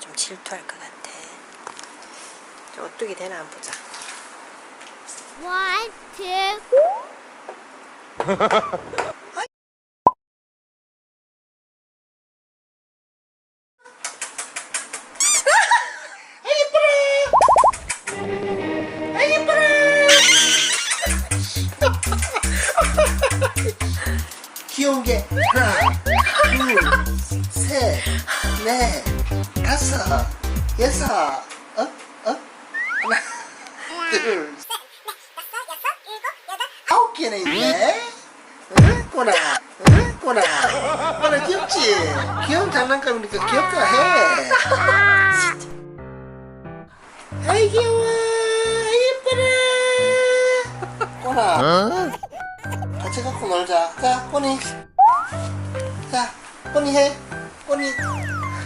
좀 질투할 것 같아. 저 어떻게 되나 한번 보자. One, two. 귀여운 게 하나, 둘, 셋, 넷, 다섯, 여섯, 어? 어? 하나, 둘, 아홉 개나 있네. 응? 꼬나, 응? 꼬나, 꼬나 귀엽지? 귀여운 장난감이니까 귀엽다 해. 아이 귀여워, 예뻐라. 꼬나. 같이 갖고 놀자. 자, 꼬니. 자, 꼬니 해. 꼬니,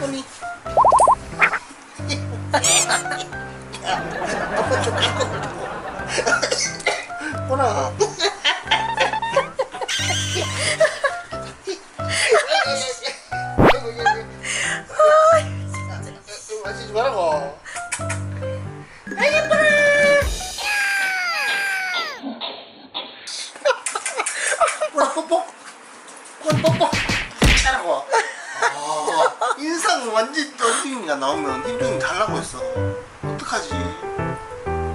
꼬니. 야, 아빠 좀 갖고. 마시지 말라고. 뽀뽀. 뽀뽀. 아, 인상 완전 똘빙이가 나오면 인중이 달라고 했어. 어떡하지?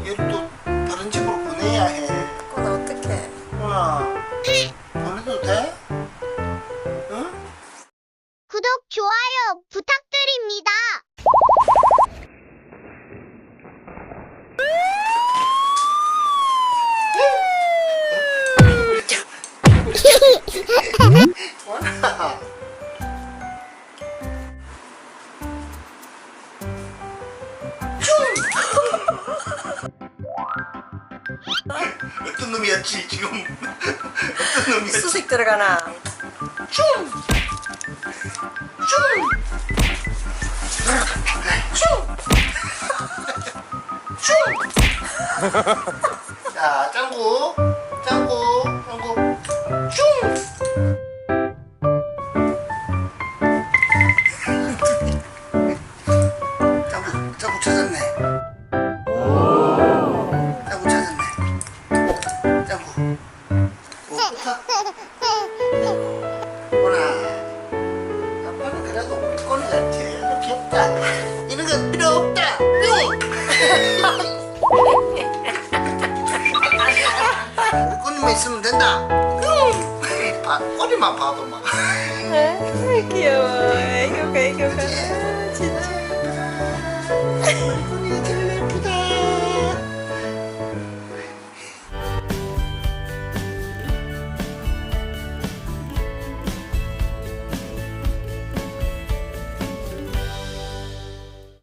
얘를 또 다른 집으로 보내야 해. 꼬나 어떡해? 꼬나, 보내도 돼? 응? 구독, 좋아요 부탁드립니다. 지 지금 어떤 놈이었지 수색 들어가나? 춤! 춤! 춤! 춤! 자, 짱구, 그래도 우리 꼬니가 제일 귀엽다. 이런 건 필요 없다. 우리 꼬니만 있으면 된다. 봐, 꼬니만 봐도 막. 아, 귀여워. 애교가 애교가. 진짜.